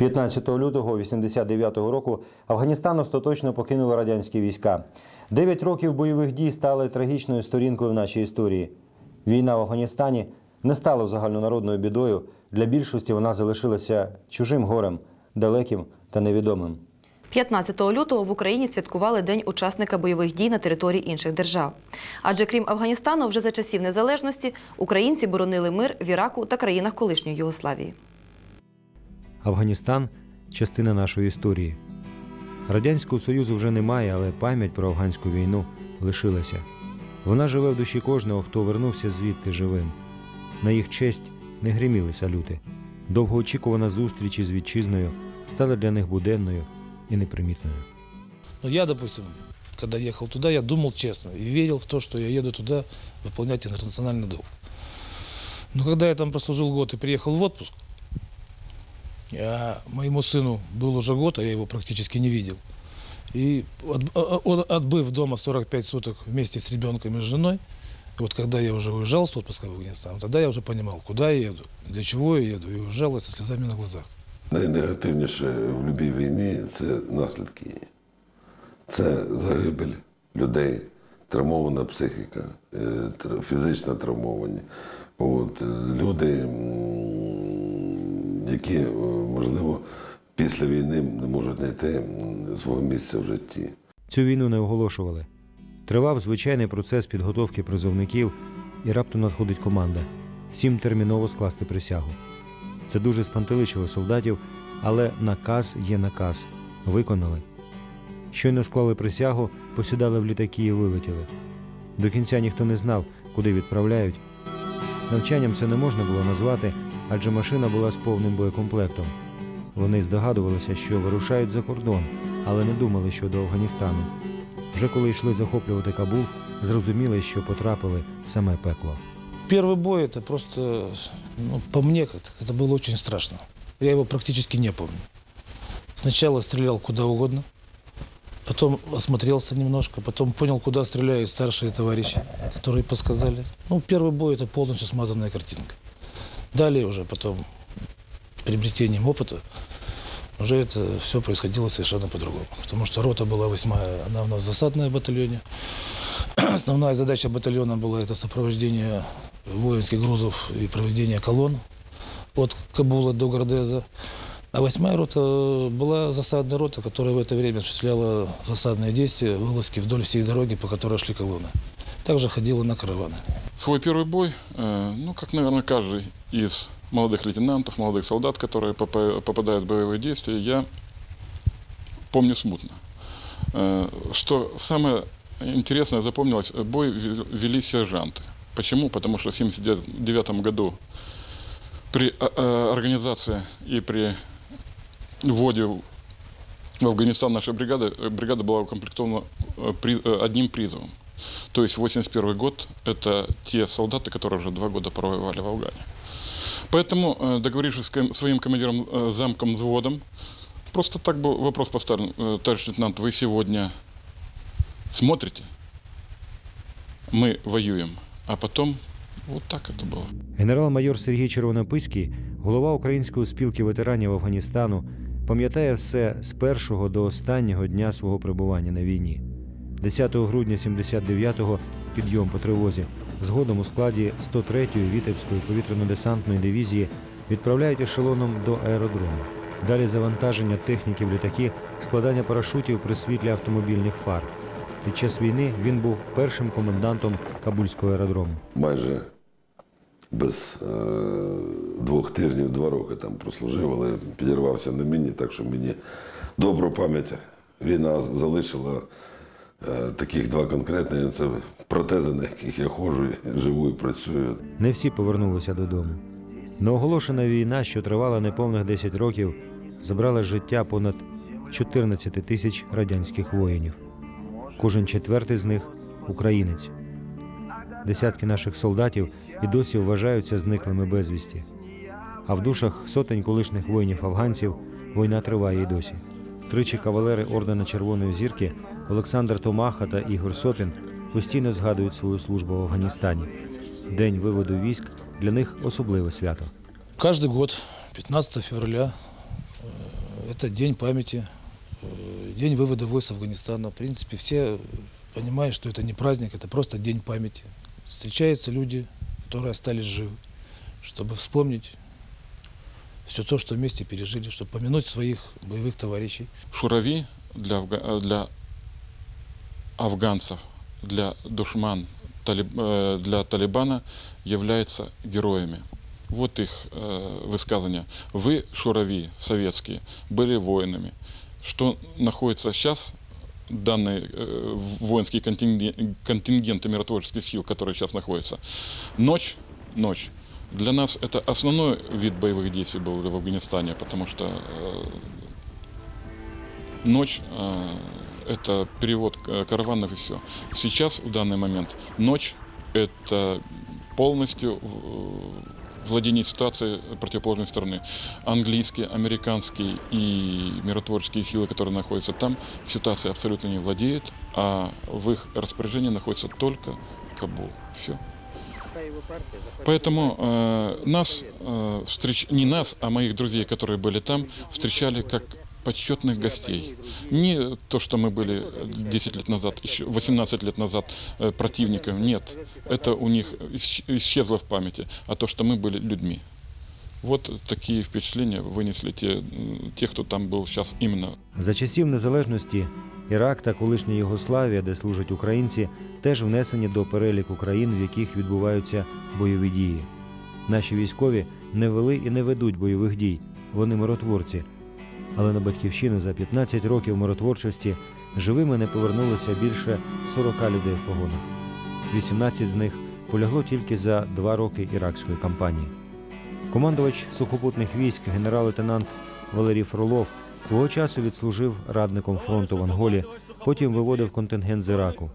15 лютого 89-го року Афганістан остаточно покинули радянські війська. Дев'ять років бойових дій стали трагічною сторінкою в нашій історії. Війна в Афганістані не стала загальнонародною бідою. Для більшості вона залишилася чужим горем, далеким та невідомим. 15 лютого в Україні святкували День учасника бойових дій на території інших держав. Адже крім Афганістану, вже за часів незалежності українці боронили мир в Іраку та країнах колишньої Югославії. Афганістан частина нашої історії. Радянського Союзу вже немає, але пам'ять про афганську війну лишилася. Вона живе в душі кожного, хто вернувся звідти живим. На їх честь не гриміли салюти. Довгоочікувана зустріч із вітчизною стала для них буденною і непримітною. Но я, допустим, когда ехал туда, я думал честно и верил в то, что я еду туда выполнять интернациональный долг. Но когда я там прослужил год и приехал в отпуск, я, моему сыну был уже год, а я его практически не видел. И от- а- а- отбыв дома 45 суток вместе с ребенком и с женой, вот когда я уже уезжал с отпуска в Афганистан, тогда я уже понимал, куда я еду, для чего я еду, и уезжал я со слезами на глазах. Найнегативніше в будь-якій війні це наслідки її. Це загибель людей, травмована психіка, е, тр- фізично травмовані. От, е, люди, м, які, е, можливо, після війни не можуть знайти свого місця в житті. Цю війну не оголошували. Тривав звичайний процес підготовки призовників, і раптом надходить команда всім терміново скласти присягу. Це дуже спантеличило солдатів, але наказ є наказ. Виконали. Щойно склали присягу, посідали в літаки і вилетіли. До кінця ніхто не знав, куди відправляють. Навчанням це не можна було назвати, адже машина була з повним боєкомплектом. Вони здогадувалися, що вирушають за кордон, але не думали, що до Афганістану. Вже коли йшли захоплювати Кабул, зрозуміли, що потрапили в саме пекло. Первый бой это просто, ну, по мне, как это было очень страшно. Я его практически не помню. Сначала стрелял куда угодно, потом осмотрелся немножко, потом понял, куда стреляют старшие товарищи, которые подсказали. Ну, первый бой это полностью смазанная картинка. Далее уже потом приобретением опыта уже это все происходило совершенно по-другому. Потому что рота была восьмая, она у нас засадная в батальоне. Основная задача батальона была это сопровождение воинских грузов и проведение колонн от Кабула до Гордеза. А восьмая рота была засадная рота, которая в это время осуществляла засадные действия, вылазки вдоль всей дороги, по которой шли колонны. Также ходила на караваны. Свой первый бой, э, ну, как, наверное, каждый из молодых лейтенантов, молодых солдат, которые попа- попадают в боевые действия, я помню смутно. Э, Что самое интересное запомнилось, бой ве- вели сержанты. Почему? Потому что в 1979 году при э, э, организации и при вводе в Афганистан нашей бригады, э, бригада была укомплектована одним призовом. То есть 81 год – это те солдаты, которые уже два года провоевали в Афгане. Поэтому, э, договорившись с ком- своим командиром, э, замком, взводом, просто так был вопрос поставлен. э, Товарищ лейтенант, вы сегодня смотрите, мы воюем, а потом вот так это было. Генерал-майор Сергій Червонописький, голова Української спілки ветеранів Афганістану, пам'ятає все з першого до останнього дня свого перебування на війні. 10 грудня 79-го підйом по тривозі. Згодом у складі 103-ї Вітебської повітряно-десантної дивізії відправляють ешелоном до аеродрому. Далі завантаження техніки в літаки, складання парашутів при світлі автомобільних фар. Під час війни він був першим комендантом Кабульського аеродрому. Майже без е, двох тижнів, два роки там прослужив, але підірвався на міні, так що мені добру пам'ять війна залишила. Е, Таких два конкретні це протези, на яких я ходжу, живу і працюю. Не всі повернулися додому. Неоголошена війна, що тривала неповних 10 років, забрала життя понад 14 тисяч радянських воїнів. Кожен четвертий з них українець. Десятки наших солдатів і досі вважаються зниклими безвісті. А в душах сотень колишніх воїнів-афганців війна триває і досі. Тричі кавалери ордена Червоної зірки Олександр Томаха та Ігор Сопін постійно згадують свою службу в Афганістані. День виводу військ для них особливе свято. Каждый год, 15 февраля, э, это день памяти, э, день вывода войск Афганистана. В принципе, все понимают, что это не праздник, это просто день памяти. Встречаются люди, которые остались живы, чтобы вспомнить все то, что вместе пережили, чтобы помянуть своих боевых товарищей. Шурави для, афга- э, для афганцев, для душман, э, для Талибана являются героями. Вот их э, высказывание. Вы, шурави советские, были воинами. Что находится сейчас, данные э, воинские континген- контингенты миротворческих сил, которые сейчас находятся, ночь, ночь. Для нас это основной вид боевых действий был в Афганистане, потому что ночь это перевод э, караванов и все. Сейчас, в данный момент, ночь это полностью в- владение ситуацией противоположной стороны. Английские, американские и миротворческие силы, которые находятся там, ситуация абсолютно не владеет, а в их распоряжении находится только Кабул. Все. Поэтому э, нас, э, встреч... не нас, а моих друзей, которые были там, встречали как почетных гостей. Не то, что мы были 10 лет назад, еще 18 лет назад э, противниками, нет. Это у них исч- исчезло в памяти, а то, что мы были людьми. Вот такие впечатления вынесли те, м, те кто там был сейчас именно За часів незалежності Ірак та колишня Югославія, де служать українці, теж внесені до переліку країн, в яких відбуваються бойові дії. Наші військові не вели і не ведуть бойових дій, вони миротворці. Але на батьківщину за 15 років миротворчості живими не повернулося більше 40 людей в погонах. 18 з них полягло тільки за два роки іракської кампанії. Командувач сухопутних військ генерал-лейтенант Валерій Фролов свого часу відслужив радником фронту в Анголі, потім виводив контингент з Іраку.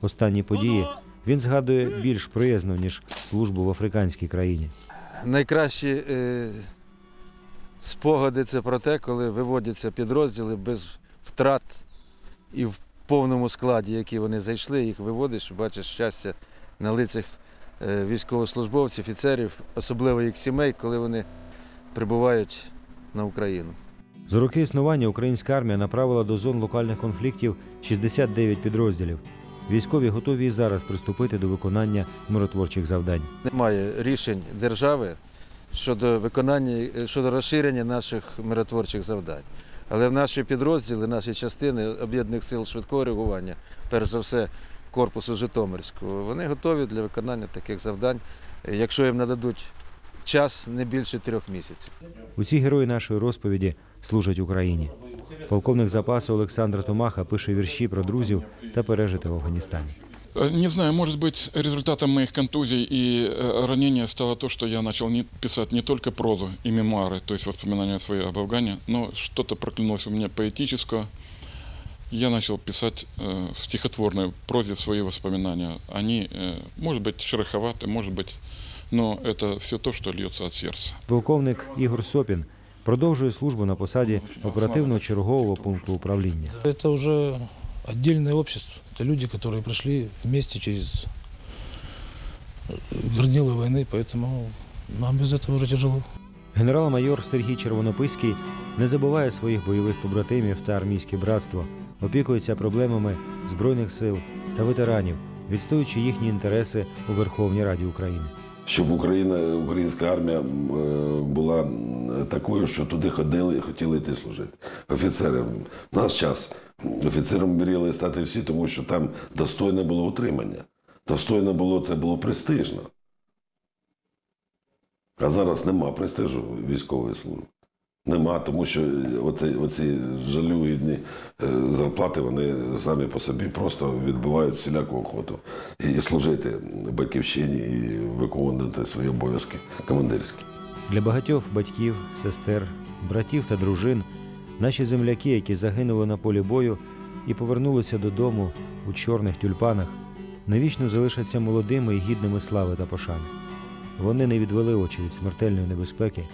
Останні події він згадує більш приязно, ніж службу в африканській країні. Найкращі е, спогади це про те, коли виводяться підрозділи без втрат і в повному складі, які вони зайшли, їх виводиш, бачиш щастя на лицях е, військовослужбовців, офіцерів, особливо їх сімей, коли вони прибувають на Україну. За роки існування українська армія направила до зон локальних конфліктів 69 підрозділів. Військові готові і зараз приступити до виконання миротворчих завдань. Немає рішень держави щодо виконання е, щодо розширення наших миротворчих завдань. Але в наші підрозділи, наші частини об'єднаних сил швидкого реагування, перш за все корпусу Житомирського, вони готові для виконання таких завдань, якщо їм нададуть час не більше трьох місяців. Усі герої нашої розповіді служать Україні. Полковник запасу Олександр Томаха пише вірші про друзів та пережити в Афганістані. Э, Не знаю, может быть, результатом моих контузий и э, ранения стало то, что я начал не, писать не только прозу и мемуары, то есть воспоминания свои об Афгане, но что-то проклялось у меня поэтического. Я начал писать э, в стихотворной прозе свои воспоминания. Они, э, может быть, шероховаты, может быть, но это все то, что льется от сердца. Полковник Ігор Сопін продовжує службу на посаді оперативного чергового пункту управління. Это уже отдельное общество. Это люди, которые прошли вместе через э, горнила войны, поэтому нам без этого уже тяжело. Генерал-майор Сергій Червонописький не забуває своїх бойових побратимів та армійське братство, опікується проблемами збройних сил та ветеранів, відстоюючи їхні інтереси у Верховній Раді України. Щоб Україна, українська армія м, е, була м, такою, що туди ходили і хотіли йти служити. Офіцери. В наш час офіцером мріяли стати всі, тому що там достойне було утримання. Достойне було, це було престижно. А зараз нема престижу військової служби. Нема, тому що оці, оці жалюгідні е, зарплати вони самі по собі просто відбивають всіляку охоту і служити батьківщині і виконувати свої обов'язки командирські. Для багатьох батьків, сестер, братів та дружин наші земляки, які загинули на полі бою і повернулися додому у чорних тюльпанах, навічно залишаться молодими і гідними слави та пошани. Вони не відвели очі від смертельної небезпеки,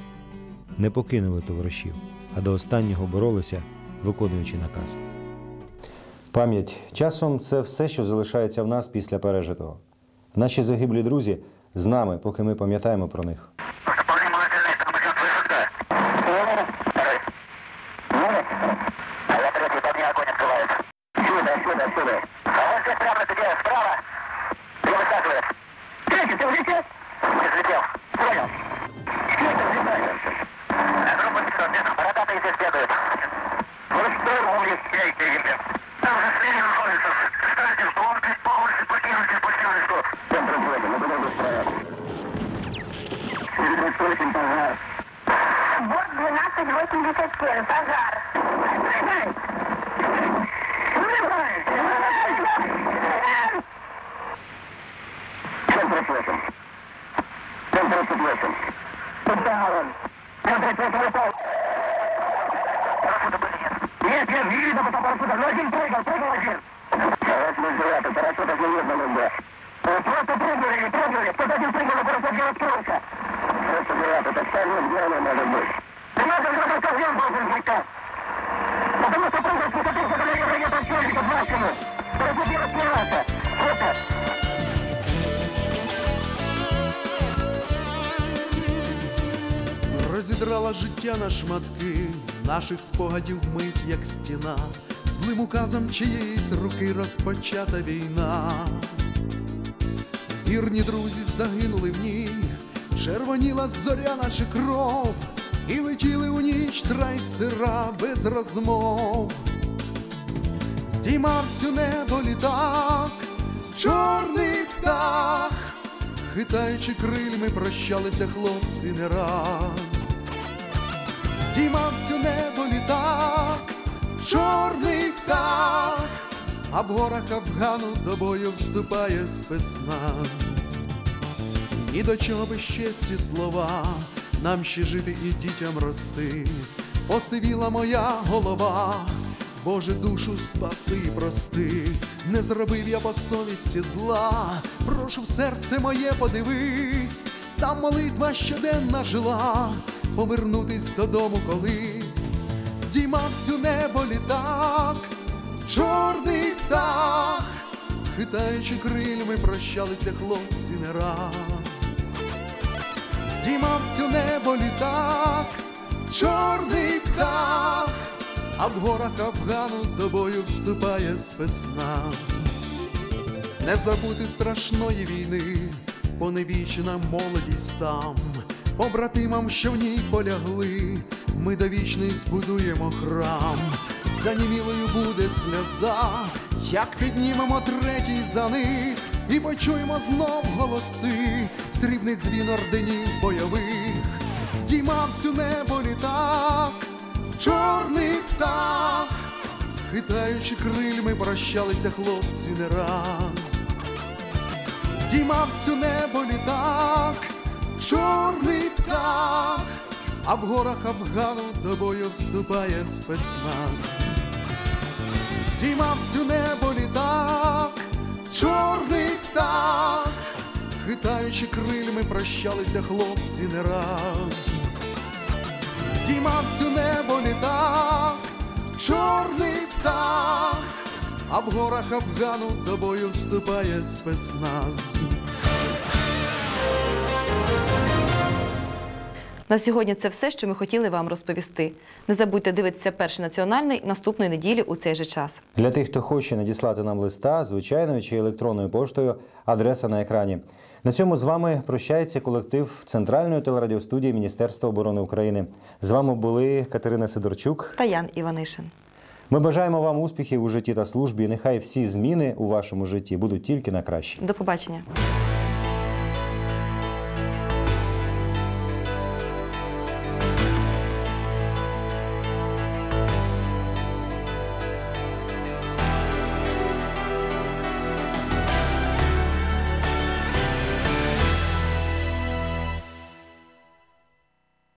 не покинули товаришів, а до останнього боролися, виконуючи наказ. Пам'ять часом це все, що залишається в нас після пережитого. Наші загиблі друзі з нами, поки ми пам'ятаємо про них. 38 пожар. Вот 1287 пожар. Семь тридцать восемь. Семь тридцать восемь. Куда он? Семь тридцать восемь упал. Парашюта были нет. Нет, нет, не видно потом парашюта. Но один прыгал, прыгал один. Восьмой девятый, парашюта не видно нигде. Э, Просто прыгали, прыгали. Кто-то один прыгал, на парашют не открылся. Розідрала життя на шматки, наших спогадів мить, як стіна, злим указом чиєїсь руки розпочата війна. Вірні друзі загинули в ній, червоніла зоря, наче кров, і летіли у ніч трайсера без розмов. Здіймався у небо літак, чорний птах, хитаючи крильми, прощалися хлопці не раз. Здіймався у небо літак, чорний птах, а в горах Афгану до бою вступає спецназ. Ні до чого безчесті слова, нам ще жити і дітям рости. Посивіла моя голова, Боже, душу спаси і прости, не зробив я по совісті зла, прошу в серце моє подивись, там молитва щоденна жила, повернутись додому колись, здіймався у небо літак, чорний птах, хитаючи крильми, прощалися хлопці не раз. Здіймався у небо літак, чорний птах, а в горах Афгану до бою вступає спецназ. Не забути страшної війни, поневічена молодість там, побратимам, що в ній полягли, ми до вічної збудуємо храм. Занімілою буде сльоза, як піднімемо третій за них, і почуємо знов голоси, срібний дзвін орденів бойових, здіймався у небо літак, чорний птах, хитаючи крильми, прощалися хлопці не раз. Здіймався у небо літак, чорний птах, а в горах Афгану до бою вступає спецназ. Здіймався всю небо літак, чорний птах, хитаючи крильми, прощалися хлопці не раз. Здіймався всю небо літак, чорний птах, а в горах Афгану до бою вступає спецназ. На сьогодні це все, що ми хотіли вам розповісти. Не забудьте дивитися перший національний наступної неділі у цей же час. Для тих, хто хоче надіслати нам листа, звичайною чи електронною поштою, адреса на екрані. На цьому з вами прощається колектив Центральної телерадіостудії Міністерства оборони України. З вами були Катерина Сидорчук. Та Ян Іванишин. Ми бажаємо вам успіхів у житті та службі. Нехай всі зміни у вашому житті будуть тільки на краще. До побачення.